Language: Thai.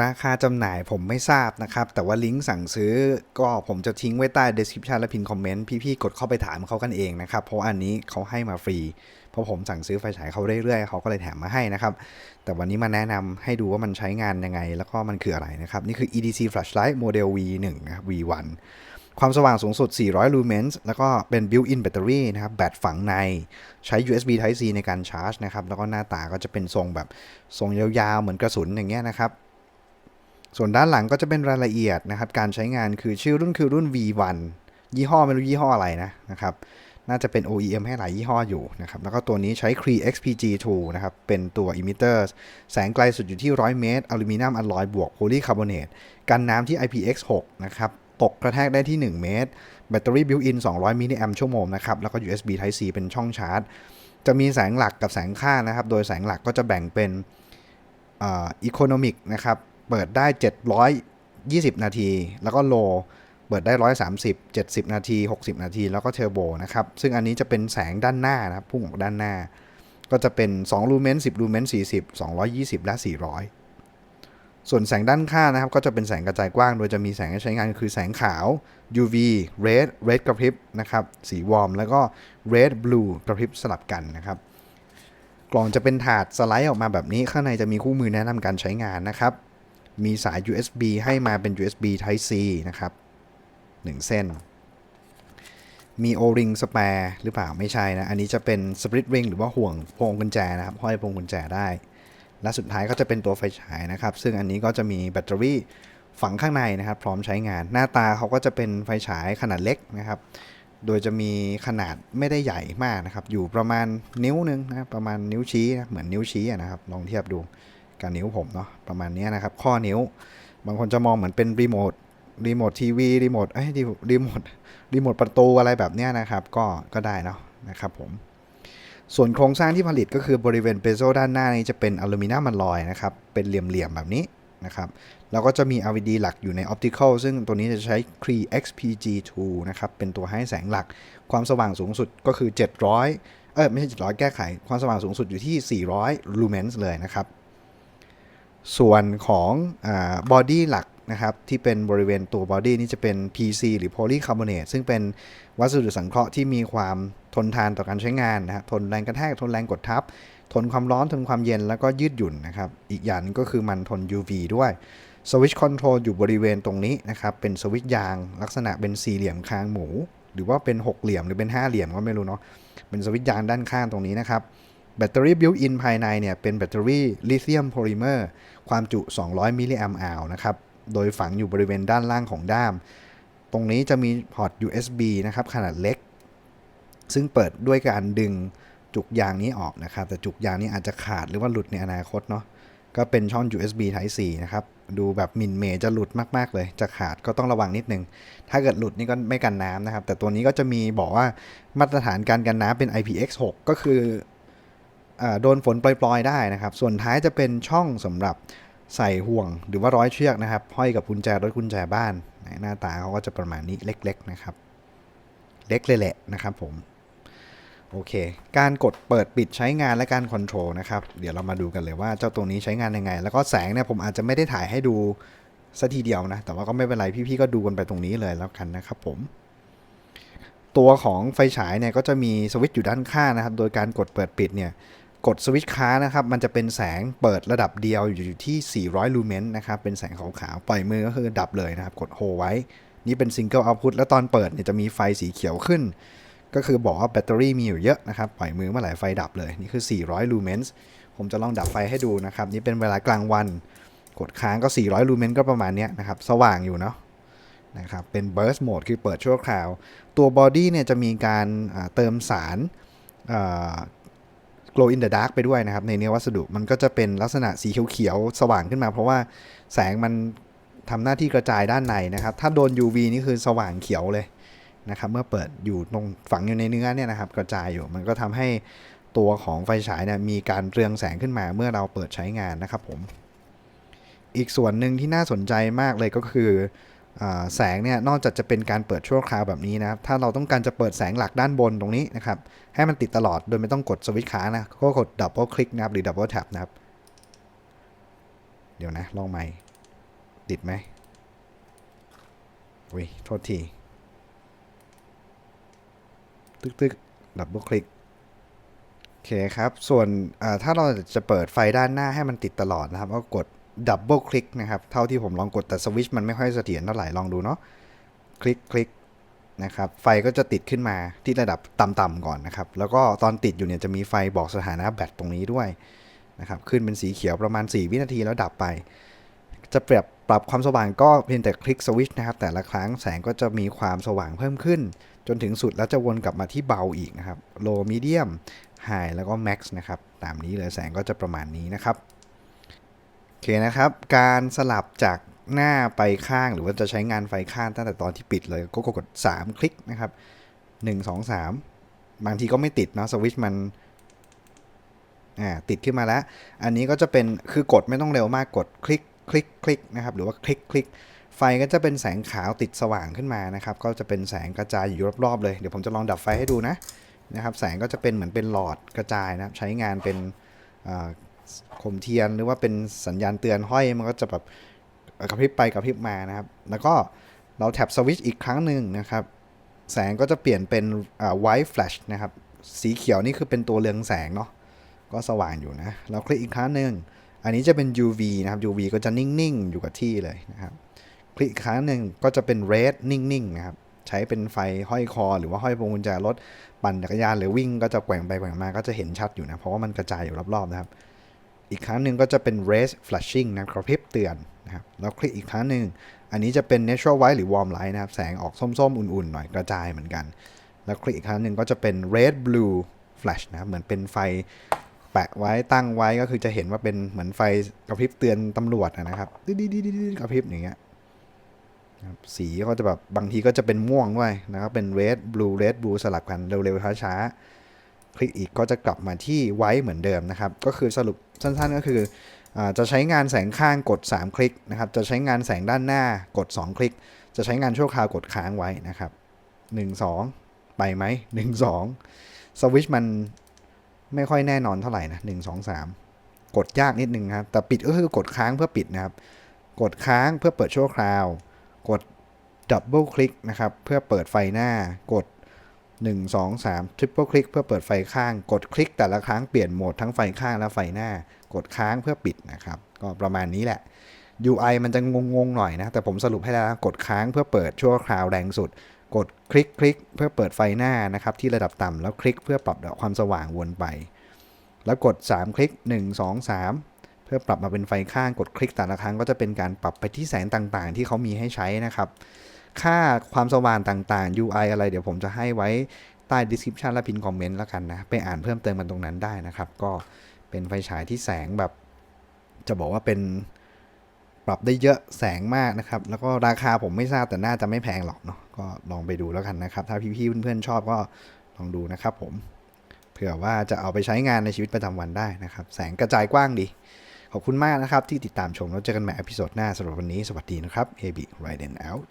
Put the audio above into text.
ราคาจำหน่ายผมไม่ทราบนะครับ แต่ว่าลิงก์สั่งซื้อก็ผมจะทิ้งไว้ใต้ description และพินคอมเมนต์พี่ๆกดเข้าไปถามเขากันเองนะครับ เพราะอันนี้เขาให้มาฟรี เพราะผมสั่งซื้อไฟฉายเขาเรื่อยๆเขาก็เลยแถมมาให้นะครับ แต่วันนี้มาแนะนำให้ดูว่ามันใช้งานยังไง แล้วก็มันคืออะไรนะครับ นี่คือ EDC flashlight model V1 นะครับ V1 ความสว่างสูงสุด 400 lumens แล้วก็เป็น built-in battery นะครับ แบตฝังใน ใช้ USB Type C ในการชาร์จนะครับ แล้วก็หน้าตาก็จะเป็นทรงแบบทรงยาวๆ เหมือนกระสุนอย่างเงี้ยนะครับ ส่วนด้านหลังก็จะเป็นรายละเอียดนะครับ การใช้งานคือชื่อรุ่นคือรุ่น V1 ยี่ห้อไม่รู้ยี่ห้ออะไรนะนะครับ น่าจะเป็น OEM ให้หลายยี่ห้ออยู่นะครับ แล้วก็ตัวนี้ใช้ Cree XPG2 นะครับ เป็นตัว emitter แสงไกลสุดอยู่ที่ 100 เมตร อลูมิเนียมอลลอยบวกโพลีคาร์บอเนต กันน้ำที่ IPX6 นะครับ ตกกระแทกได้ที่ 1 เมตร แบตเตอรี่บิวอิน 200 มิลลิแอมชั่วโมงนะครับ แล้วก็ USB Type C เป็นช่องชาร์จ จะมีแสงหลักกับแสงข้างนะครับ โดยแสงหลักก็จะแบ่งเป็นอีโคโนมิกนะครับ เปิดได้ 720 นาที แล้วก็โลเปิดได้ 130 70 นาที 60 นาที แล้วก็เทอร์โบนะครับ ซึ่งอันนี้จะเป็นแสงด้านหน้านะครับ พุ่งออกด้านหน้า ก็จะเป็น 2 ลูเมน 10 ลูเมน 40 220 และ 400 ส่วนแสงด้านข้างนะครับ ก็จะเป็นแสงกระจายกว้าง โดยจะมีแสงให้ใช้งานคือแสงขาว UV red red กระพริบนะครับ สีวอร์ม แล้วก็ red blue กระพริบสลับกันนะครับ กล่องจะเป็นถาดสไลด์ออกมาแบบนี้ ข้างในจะมีคู่มือแนะนำการใช้งานนะครับ มีสาย USB ให้มาเป็น USB Type C นะครับ 1 เส้น มี O-ring spare หรือเปล่าไม่ใช่นะ อันนี้จะเป็น split ring หรือว่าห่วงพวงกุญแจนะครับ ห้อยพวงกุญแจได้ และสุดท้ายก็จะเป็นตัวไฟฉายนะครับ ซึ่งอันนี้ก็จะมีแบตเตอรี่ฝังข้างในนะครับ พร้อมใช้งาน หน้าตาเขาก็จะเป็นไฟฉายขนาดเล็กนะครับ โดยจะมีขนาดไม่ได้ใหญ่มากนะครับ อยู่ประมาณนิ้วหนึงนะ ประมาณนิ้วชี้นะเหมือนนิ้วชี้นะครับ ลองเทียบดู กับนิ้วผมเนาะประมาณนี้นะครับ ข้อนิ้ว บางคนจะมองเหมือนเป็นรีโมทรีโมททีวีรีโมทเอ้ยรีโมทรีโมทประตูอะไรแบบเนี้ยนะครับ ก็ก็ได้เนาะนะครับผมส่วนโครงสร้างที่ผลิตก็คือบริเวณเบโซด้านหน้านี้จะเป็นอลูมิเนียมมันลอยนะครับ เป็นเหลี่ยมๆแบบนี้นะครับ แล้วก็จะมี LED หลักอยู่ใน Optical ซึ่งตัวนี้จะใช้ Cree XPG2 นะครับ เป็นตัวให้แสงหลัก ความสว่างสูงสุดก็คือ 700 เออไม่ใช่ 700 แก้ไข ความสว่างสูงสุดอยู่ที่ 400 lumens เลยนะครับ ส่วนของบอดี้หลักนะครับที่เป็นบริเวณตัวบอดี้นี่จะเป็น PC หรือ polycarbonate ซึ่งเป็นวัสดุสังเคราะห์ที่มีความทนทานต่อการใช้งานนะครับทนแรงกระแทกทนแรงกดทับ ทนความร้อนทนความเย็นแล้วก็ยืดหยุ่นนะครับ อีกอย่างนึงก็คือมันทน UV ด้วยสวิตช์คอนโทรลอยู่บริเวณตรงนี้นะครับ เป็นสวิตช์ยาง ลักษณะเป็นสี่เหลี่ยมคางหมู หรือว่าเป็นหกเหลี่ยมหรือเป็นห้าเหลี่ยมก็ไม่รู้เนาะเป็นสวิตช์ยางด้านข้างตรงนี้นะครับ แบตเตอรี่บิวอินภายในเนี่ยเป็นแบตเตอรี่ลิเธียมโพลิเมอร์ความจุ 200 มิลลิแอมป์อาวนะครับ โดยฝังอยู่บริเวณด้านล่างของด้าม ตรงนี้จะมีพอร์ต USB นะครับขนาดเล็ก ซึ่งเปิดด้วยการดึงจุกยางนี้ออกนะครับ แต่จุกยางนี้อาจจะขาดหรือว่าหลุดในอนาคตเนาะ ก็เป็นช่อง USB Type C นะครับ ดูแบบมินเมย์จะหลุดมาก ๆ เลย จะขาดก็ต้องระวังนิดนึง ถ้าเกิดหลุดนี่ก็ไม่กันน้ำนะครับ แต่ตัวนี้ก็จะมีบอกว่ามาตรฐานการกันน้ำเป็น IPX6 ก็คือ โดนฝนปล่อยๆได้นะครับ ส่วนท้ายจะเป็นช่องสำหรับใส่ห่วงหรือว่าร้อยเชือกนะครับห้อยกับกุญแจรถกุญแจบ้าน หน้าตาเขาก็จะประมาณนี้เล็ก ๆนะครับ เล็กเลยแหละนะครับผมโอเค การกดเปิดปิดใช้งานและการคอนโทรลนะครับ เดี๋ยวเรามาดูกันเลยว่าเจ้าตัวนี้ใช้งานยังไง แล้วก็แสงเนี่ยผมอาจจะไม่ได้ถ่ายให้ดูสัทีเดียวนะ แต่ว่าก็ไม่เป็นไรพี่ๆก็ดูกันไปตรงนี้เลยแล้วกันนะครับผม ตัวของไฟฉายเนี่ยก็จะมีสวิตช์อยู่ด้านข้างนะครับ โดยการกดเปิดปิดเนี่ย กดสวิตช์ค้างนะครับ มันจะเป็นแสงเปิดระดับเดียวอยู่ที่ 400 ลูเมนนะครับ เป็นแสงขาวๆ ปล่อยมือก็คือดับเลยนะครับ กดโฮไว้ นี่เป็นซิงเกิลเอาพุตแล้วตอนเปิดเนี่ยจะมีไฟสีเขียวขึ้น ก็คือบอกว่าแบตเตอรี่มีอยู่เยอะนะครับ ปล่อยมือเมื่อไหร่ไฟดับเลย นี่คือ 400 ลูเมนส์ผมจะลองดับไฟให้ดูนะครับ นี่เป็นเวลากลางวัน กดค้างก็ 400 ลูเมนส์ก็ประมาณนี้นะครับ สว่างอยู่เนาะนะครับ เป็น burst mode คือเปิดชั่วคราว ตัวบอดี้เนี่ยจะมีการเติมสาร glow in the dark ไปด้วยนะครับ ในเนื้อวัสดุมันก็จะเป็นลักษณะสีเขียวๆ สว่างขึ้นมา เพราะว่าแสงมันทำหน้าที่กระจายด้านในนะครับ ถ้าโดน UV นี่คือสว่างเขียวเลยนะครับ เมื่อเปิดอยู่ตรงฝังอยู่ในเนื้อเนี่ยนะครับ กระจายอยู่ มันก็ทำให้ตัวของไฟฉายเนี่ยมีการเรืองแสงขึ้นมาเมื่อเราเปิดใช้งานนะครับผม อีกส่วนหนึ่งที่น่าสนใจมากเลยก็คือ แสงเนี่ยนอกจากจะเป็นการเปิดชั่วคราวแบบนี้นะครับถ้าเราต้องการจะเปิดแสงหลักด้านบนตรงนี้นะครับให้มันติดตลอดโดยไม่ต้องกดสวิตช์ค้างนะก็กดดับเบิลคลิกนะครับหรือดับเบิลแท็บนะครับ เดี๋ยวนะลองใหม่ติดไหมอุ้ยโทษที ตึกตึกดับเบิลคลิกโอเคครับ ส่วนถ้าเราจะเปิดไฟด้านหน้าให้มันติดตลอดนะครับ ก็กด ดับเบิลคลิกนะครับ เท่าที่ผมลองกดแต่สวิชมันไม่ค่อยเสถียรเท่าไหร่ ลองดูเนาะ คลิกคลิกนะครับ ไฟก็จะติดขึ้นมาที่ระดับต่ำๆก่อนนะครับ แล้วก็ตอนติดอยู่เนี่ยจะมีไฟบอกสถานะแบตตรงนี้ด้วยนะครับ ขึ้นเป็นสีเขียวประมาณ 4 วินาทีแล้วดับไป จะปรับปรับความสว่างก็เพียงแต่คลิกสวิชนะครับ แต่ละครั้งแสงก็จะมีความสว่างเพิ่มขึ้น จนถึงสุดแล้วจะวนกลับมาที่เบาอีกนะครับ low medium high แล้วก็ max นะครับ ตามนี้เลยแสงก็จะประมาณนี้นะครับ อเคนะครับ การสลับจากหน้าไปข้างหรือว่าจะใช้งานไฟข้างตั้งแต่ตอนที่ปิดเลยก็กด 3 คลิกนะครับ1 2 3 บางทีก็ไม่ติดเนาะสวิตช์มันอ่าติดขึ้นมาแล้ว อันนี้ก็จะเป็นคือกดไม่ต้องเร็วมากกดคลิกคลิกคลิกนะครับหรือว่าคลิกคลิกไฟก็จะเป็นแสงขาวติดสว่างขึ้นมานะครับ ก็จะเป็นแสงกระจายอยู่รอบๆเลย เดี๋ยวผมจะลองดับไฟให้ดูนะนะครับ แสงก็จะเป็นเหมือนเป็นหลอดกระจายนะครับใช้งานเป็น อ่มเทียนหรือว่าเป็นสัญญาณเตือนห้อยมันก็จะแบบกระพริบไปกระพริบมานะครับ แล้วก็เราแท็บสวิตช์อีกครั้งหนึ่งนะครับ แสงก็จะเปลี่ยนเป็นอ่า white flash นะครับ สีเขียวนี่คือเป็นตัวเรืองแสงเนาะก็สว่างอยู่นะ เราคลิกอีกครั้งหนึ่งอันนี้จะเป็น UV นะครับ UV ก็จะนิ่งๆ อยู่กับที่เลยนะครับ คลิกอีกครั้งหนึ่งก็จะเป็น red นิ่งๆ นะครับ ใช้เป็นไฟห้อยคอ หรือว่าห้อยพวงกุญแจรถปั่นจักรยานหรือวิ่งก็จะแกว่งไปแกว่งมาก็จะเห็นชัดอยู่นะ เพราะว่ามันกระจายอยู่รอบๆ นะครับ อีกครั้งหนึ่งก็จะเป็น red flashing นะกระพริบเตือนนะครับแล้วคลิกอีกครั้งหนึ่งอันนี้จะเป็น natural white หรือ warm light นะครับ แสงออกส้มๆ อุ่นๆ หน่อยกระจายเหมือนกัน แล้วคลิกอีกครั้งหนึ่งก็จะเป็น red blue flash นะครับเหมือนเป็นไฟแปะไว้ตั้งไว้ก็คือจะเห็นว่าเป็นเหมือนไฟกระพริบเตือนตำรวจอะนะครับดิดิดิดิดิกระพริบอย่างเงี้ยนะครับสีก็จะแบบบางทีก็จะเป็นม่วงด้วยนะครับเป็น red blue red blue สลับกันเร็วๆช้าๆ คลิกอีกก็จะกลับมาที่ไว้เหมือนเดิมนะครับ ก็คือสรุปสั้นๆก็คือจะใช้งานแสงข้างกด 3 คลิกนะครับ จะใช้งานแสงด้านหน้ากด 2 คลิก จะใช้งานชั่วคราวกดค้างไว้นะครับ 1 2 ไปไหม1 2สวิชมันไม่ค่อยแน่นอนเท่าไหร่นะหนึ่งสองสามกดยากนิดนึงครับ แต่ปิดก็คือกดค้างเพื่อปิดนะครับ กดค้างเพื่อเปิดชั่วคราว กดดับเบิลคลิกนะครับ เพื่อเปิดไฟหน้ากด 1 2 3ทริปเปิลคลิกเพื่อเปิดไฟข้าง กดคลิกแต่ละครั้งเปลี่ยนโหมดทั้งไฟข้างและไฟหน้า กดค้างเพื่อปิดนะครับ ก็ประมาณนี้แหละ UI มันจะงงๆหน่อยนะ แต่ผมสรุปให้แล้วกดค้างเพื่อเปิดชั่วคราวแรงสุด กดคลิกคลิกเพื่อเปิดไฟหน้านะครับที่ระดับต่ำแล้วคลิกเพื่อปรับระดับความสว่างวนไป แล้วกด 3 คลิก 1 2 3 เพื่อปรับมาเป็นไฟข้างกดคลิกแต่ละครั้งก็จะเป็นการปรับไปที่แสงต่างๆ ที่เขามีให้ใช้นะครับ ค่าความสว่างต่างๆ UI อะไรเดี๋ยวผมจะให้ไว้ใต้ description และพินคอมเมนต์แล้วกันนะ ไปอ่านเพิ่มเติมกันตรงนั้นได้นะครับ ก็เป็นไฟฉายที่แสงแบบ จะบอกว่าเป็นปรับได้เยอะแสงมากนะครับ แล้วก็ราคาผมไม่ทราบแต่น่าจะไม่แพงหรอกเนาะก็ลองไปดูแล้วกันนะครับ ถ้าพี่ๆเพื่อนๆชอบก็ลองดูนะครับผมเผื่อว่าจะเอาไปใช้งานในชีวิตประจำวันได้นะครับ แสงกระจายกว้างดี ขอบคุณมากนะครับ ที่ติดตามชมแล้วเจอกันใหม่อพิโซดหน้าสำหรับวันนี้สวัสดีนะครับ AB Riden out